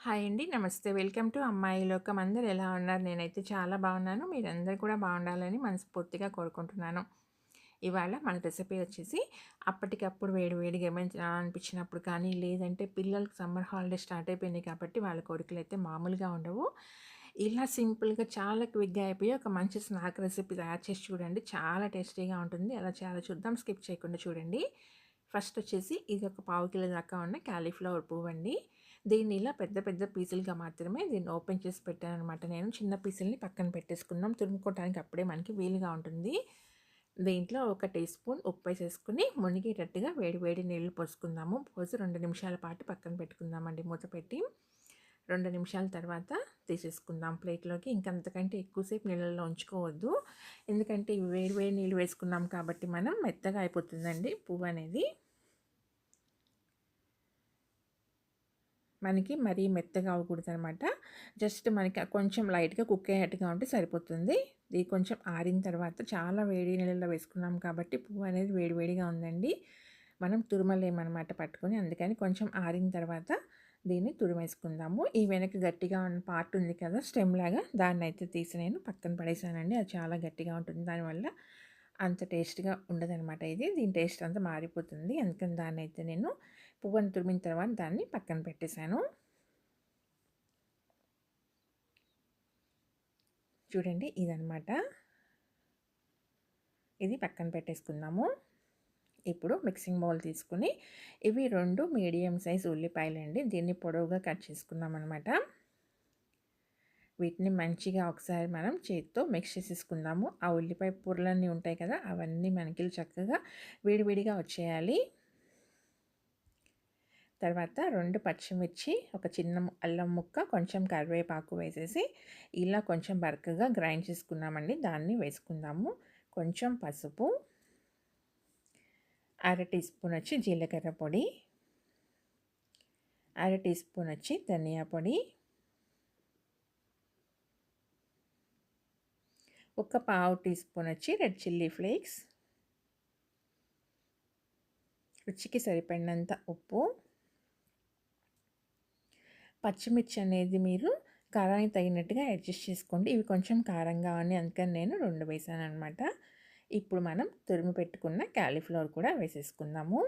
Hi అండి. నమస్తే. Welcome to అమ్మాయి లోకం. అందరు ఎలా ఉన్నారు? నేనైతే చాలా బాగున్నాను. మీరందరూ కూడా బాగుండాలని మనస్ఫూర్తిగా కోరుకుంటున్నాను. ఇవాళ మన రెసిపీ వచ్చేసి అప్పటికప్పుడు వేడి వేడిగా ఏమైనా అనిపించినప్పుడు కానీ లేదంటే పిల్లలకు సమ్మర్ హాలిడే స్టార్ట్ అయిపోయినాయి కాబట్టి వాళ్ళ కోరికలు అయితే మామూలుగా ఉండవు. ఇలా సింపుల్గా చాలా క్విక్గా అయిపోయి ఒక మంచి స్నాక్ రెసిపీ తయారు చేసి చూడండి. చాలా టేస్టీగా ఉంటుంది. అలా చాలా చూద్దాం. స్కిప్ చేయకుండా చూడండి. ఫస్ట్ వచ్చేసి ఇది ఒక పావు కిలో దాకా ఉన్న క్యాలీఫ్లవర్ పువ్వు అండి దీన్ని ఇలా పెద్ద పెద్ద పీసులుగా మాత్రమే దీన్ని ఓపెన్ చేసి పెట్టాను అనమాట నేను చిన్న పీసుల్ని పక్కన పెట్టేసుకున్నాం. తురుముకోవడానికి అప్పుడే మనకి వీలుగా ఉంటుంది. దీంట్లో ఒక టీ స్పూన్ ఉప్పు వేసేసుకుని మునిగేటట్టుగా వేడి వేడి నీళ్ళు పోసుకుందాము. పోసి రెండు నిమిషాల పాటు పక్కన పెట్టుకుందామండి మూత పెట్టి. రెండు నిమిషాల తర్వాత తీసేసుకుందాం ప్లేట్లోకి. ఇంకంతకంటే ఎక్కువసేపు నీళ్ళల్లో ఉంచుకోవద్దు. ఎందుకంటే వేడి వేడి నీళ్ళు వేసుకున్నాం కాబట్టి మనం మెత్తగా అయిపోతుందండి పువ్వు అనేది మనకి మరీ మెత్తగా అవ్వకూడదు అనమాట జస్ట్ మనకి కొంచెం లైట్గా కుక్ అయ్యేట్టుగా ఉంటే సరిపోతుంది. ఇది కొంచెం ఆరిన తర్వాత చాలా వేడి నీళ్ళలో వేసుకున్నాం కాబట్టి పువ్వు అనేది వేడివేడిగా ఉందండి. మనం తురుమలేమన్నమాట పట్టుకొని అందుకని కొంచెం ఆరిన తర్వాత దీన్ని తురిమేసుకుందాము. ఈ వెనక గట్టిగా ఉన్న పార్ట్ ఉంది కదా స్టెమ్ లాగా దాన్ని అయితే తీసి నేను పక్కన పడేసానండి. అది చాలా గట్టిగా ఉంటుంది దానివల్ల అంత టేస్ట్గా ఉండదనమాట ఇది. దీని టేస్ట్ అంతా మారిపోతుంది. అందుకని దాన్ని అయితే నేను పువ్వును తురిమిన తర్వాత దాన్ని పక్కన పెట్టేశాను. చూడండి ఇదనమాట. ఇది పక్కన పెట్టేసుకుందాము. ఇప్పుడు మిక్సింగ్ బౌల్ తీసుకుని ఇవి రెండు మీడియం సైజ్ ఉల్లిపాయలు అండి దీన్ని పొడవుగా కట్ చేసుకుందాం అనమాట వీటిని మంచిగా ఒకసారి మనం చేతితో మిక్స్ చేసేసుకుందాము. ఆ ఉల్లిపాయ పూరలన్నీ ఉంటాయి కదా అవన్నీ మనకి చక్కగా విడివిడిగా వచ్చేయాలి. తర్వాత రెండు పచ్చిమిర్చి ఒక చిన్న అల్లం ముక్క కొంచెం కరివేపాకు వేసేసి ఇలా కొంచెం బరకగా గ్రైండ్ చేసుకున్నామండి. దాన్ని వేసుకుందాము. కొంచెం పసుపు అర టీ స్పూన్ వచ్చి జీలకర్ర పొడి అర టీ స్పూన్ వచ్చి ధనియా పొడి ఒక పావు టీ స్పూన్ వచ్చి రెడ్ చిల్లీ ఫ్లేక్స్. రుచికి సరిపడినంత ఉప్పు. పచ్చిమిర్చి అనేది మీరు కారానికి తగినట్టుగా అడ్జస్ట్ చేసుకోండి. ఇవి కొంచెం కారంగా అని అందుకని నేను రెండు వేసాను అనమాట ఇప్పుడు మనం తురిమి పెట్టుకున్న క్యాలీఫ్లవర్ కూడా వేసేసుకుందాము.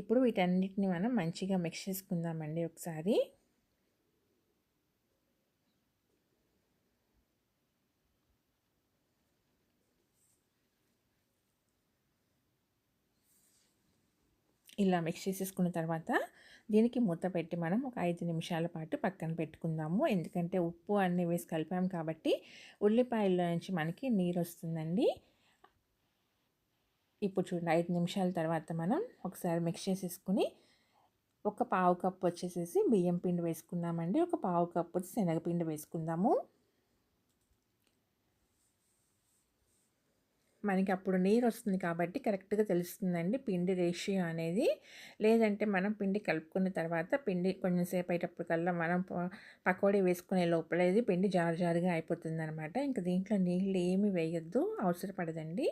ఇప్పుడు వీటన్నిటిని మనం మంచిగా మిక్స్ చేసుకుందామండి ఒకసారి. ఇలా మిక్స్ చేసేసుకున్న తర్వాత దీనికి మూత పెట్టి మనం ఒక ఐదు నిమిషాల పాటు పక్కన పెట్టుకుందాము. ఎందుకంటే ఉప్పు అన్నీ వేసి కలిపాం కాబట్టి ఉల్లిపాయల్లో నుంచి మనకి నీరు వస్తుందండి. ఇప్పుడు చూడండి ఐదు నిమిషాల తర్వాత మనం ఒకసారి మిక్స్ చేసేసుకుని ఒక పావు కప్పు వచ్చేసేసి బియ్యం పిండి వేసుకుందామండి. ఒక పావు కప్పు శనగపిండి వేసుకుందాము. మనకి అప్పుడు నీరు వస్తుంది కాబట్టి కరెక్ట్గా తెలుస్తుందండి పిండి రేషియో అనేది. లేదంటే మనం పిండి కలుపుకున్న తర్వాత పిండి కొంచెంసేపు అయ్యేటప్పటికల్లా మనం పకోడీ వేసుకునే లోపలేది పిండి జారు జారుగా అయిపోతుంది అనమాట ఇంకా దీంట్లో నీళ్ళు ఏమి వేయొద్దు అవసరపడదండి.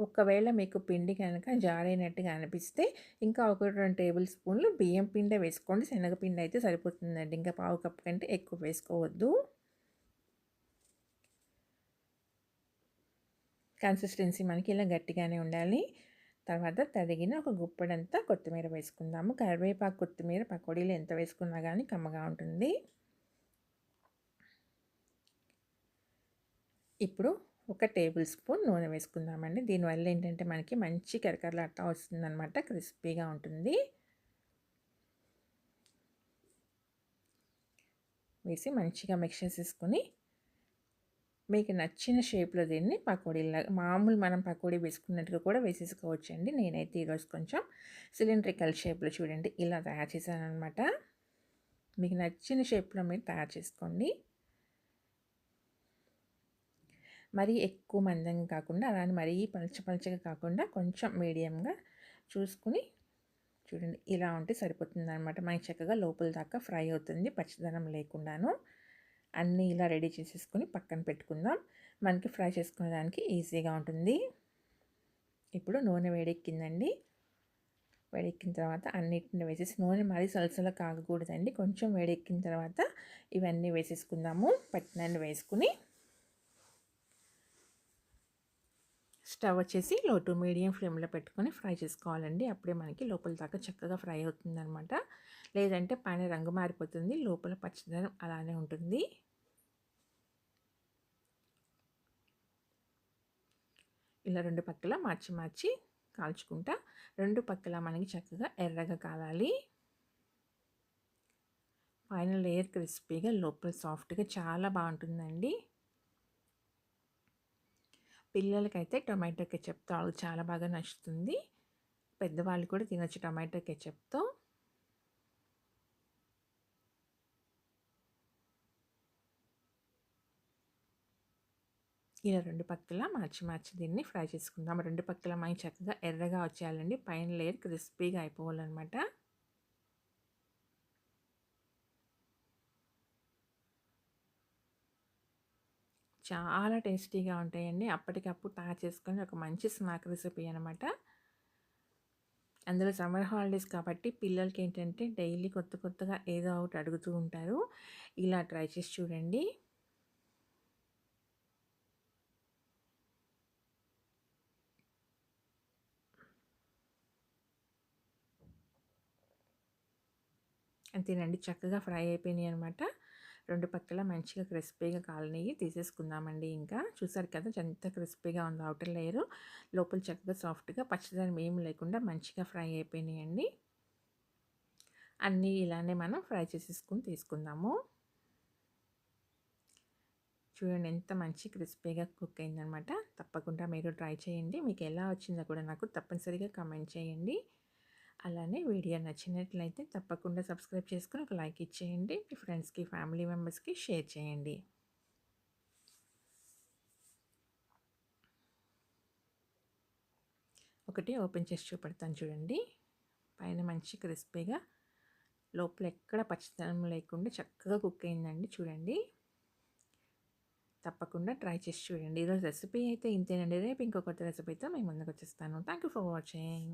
ఒకవేళ మీకు పిండి కనుక జారైనట్టుగా అనిపిస్తే ఇంకా ఒక రెండు టేబుల్ స్పూన్లు బియ్యం పిండి వేసుకోండి. శనగపిండి అయితే సరిపోతుందండి. ఇంకా పావు కప్పు కంటే ఎక్కువ వేసుకోవద్దు. కన్సిస్టెన్సీ మనకి ఇలా గట్టిగానే ఉండాలి. తర్వాత తరిగిన ఒక గుప్పడంతా కొత్తిమీర వేసుకుందాము. కరివేపాకు కొత్తిమీర పకోడీలు ఎంత వేసుకున్నా కానీ కమ్మగా ఉంటుంది. ఇప్పుడు ఒక టేబుల్ స్పూన్ నూనె వేసుకుందామండి. దీనివల్ల ఏంటంటే మనకి మంచి కరకరలాట వస్తుందన్నమాట. క్రిస్పీగా ఉంటుంది. వేసి మంచిగా మిక్స్ చేసేసుకొని మీకు నచ్చిన షేప్లో దీన్ని పకోడీలాగా మామూలు మనం పకోడీ వేసుకున్నట్టుగా కూడా వేసేసుకోవచ్చండి. నేనైతే ఈరోజు కొంచెం సిలిండ్రికల్ షేప్లో చూడండి ఇలా తయారు చేశాను అనమాట మీకు నచ్చిన షేప్లో మీరు తయారు చేసుకోండి. మరీ ఎక్కువ మందంగా కాకుండా అలానే మరీ పలచ పలచగా కాకుండా కొంచెం మీడియంగా చూసుకుని చూడండి ఇలా ఉంటే సరిపోతుంది అనమాట మనకి చక్కగా లోపల దాకా ఫ్రై అవుతుంది పచ్చదనం లేకుండాను. అన్నీ ఇలా రెడీ చేసేసుకొని పక్కన పెట్టుకుందాం. మనకి ఫ్రై చేసుకునేదానికి ఈజీగా ఉంటుంది. ఇప్పుడు నూనె వేడెక్కిందండి. వేడెక్కిన తర్వాత అన్నిటిని వేసేసి నూనె మరీ సలసల కాగకూడదండి. కొంచెం వేడెక్కిన తర్వాత ఇవన్నీ వేసేసుకుందాము. పట్టినన్ని వేసుకుని స్టవ్ వచ్చేసి లో టు మీడియం ఫ్లేమ్లో పెట్టుకొని ఫ్రై చేసుకోవాలండి. అప్పుడే మనకి లోపల దాకా చక్కగా ఫ్రై అవుతుందనమాట లేదంటే పైన రంగు మారిపోతుంది లోపల పచ్చదనం అలానే ఉంటుంది. ఇలా రెండు పక్కల మార్చి మార్చి కాల్చుకుంటా. రెండు పక్కల మనకి చక్కగా ఎర్రగా కాలాలి. పైన లేయర్ క్రిస్పీగా లోపల సాఫ్ట్గా చాలా బాగుంటుందండి. పిల్లలకైతే టొమాటో కెచప్తో చాలా బాగా నచ్చుతుంది. పెద్దవాళ్ళు కూడా తినొచ్చు టొమాటో కెచప్తో. ఇలా రెండు పక్కల మార్చి మార్చి దీన్ని ఫ్రై చేసుకుందాం. రెండు పక్కల మనకి చక్కగా ఎర్రగా వచ్చేయాలండి. పైన లేయర్ క్రిస్పీగా అయిపోవాలన్నమాట. చాలా టేస్టీగా ఉంటాయండి. అప్పటికప్పుడు తయారు చేసుకొని ఒక మంచి స్నాక్ రెసిపీ అనమాట అందులో సమ్మర్ హాలిడేస్ కాబట్టి పిల్లలకి ఏంటంటే డైలీ కొత్త కొత్తగా ఏదో ఒకటి అడుగుతూ ఉంటారు. ఇలా ట్రై చేసి చూడండి. అంతేనండి చక్కగా ఫ్రై అయిపోయినాయి అనమాట రెండు పక్కల మంచిగా క్రిస్పీగా కాలనివి తీసేసుకుందామండి ఇంకా. చూసారు కదా ఎంత క్రిస్పీగా ఉందో అవుటర్ లేయర్. లోపల చక్కగా సాఫ్ట్గా పచ్చదనం ఏం లేకుండా మంచిగా ఫ్రై అయిపోయినాయండి. అన్నీ ఇలానే మనం ఫ్రై చేసేసుకుని తీసుకుందాము. చూడండి ఎంత మంచి క్రిస్పీగా కుక్ అయిందనమాట తప్పకుండా మీరు ట్రై చేయండి. మీకు ఎలా వచ్చిందో కూడా నాకు తప్పనిసరిగా కమెంట్ చేయండి. అలానే వీడియో నచ్చినట్లయితే తప్పకుండా సబ్స్క్రైబ్ చేసుకుని ఒక లైక్ ఇచ్చేయండి. మీ ఫ్రెండ్స్కి ఫ్యామిలీ మెంబర్స్కి షేర్ చేయండి. ఒకటి ఓపెన్ చేసి చూపెడతాను చూడండి. పైన మంచి క్రిస్పీగా లోపల ఎక్కడ పచ్చితనం లేకుండా చక్కగా కుక్ అయిందండి చూడండి. తప్పకుండా ట్రై చేసి చూడండి. ఈరోజు రెసిపీ అయితే ఇంతేనండి. రేపు ఇంకొక రెసిపీతో మేము ముందుకు వచ్చేస్తాను. Thank you for watching.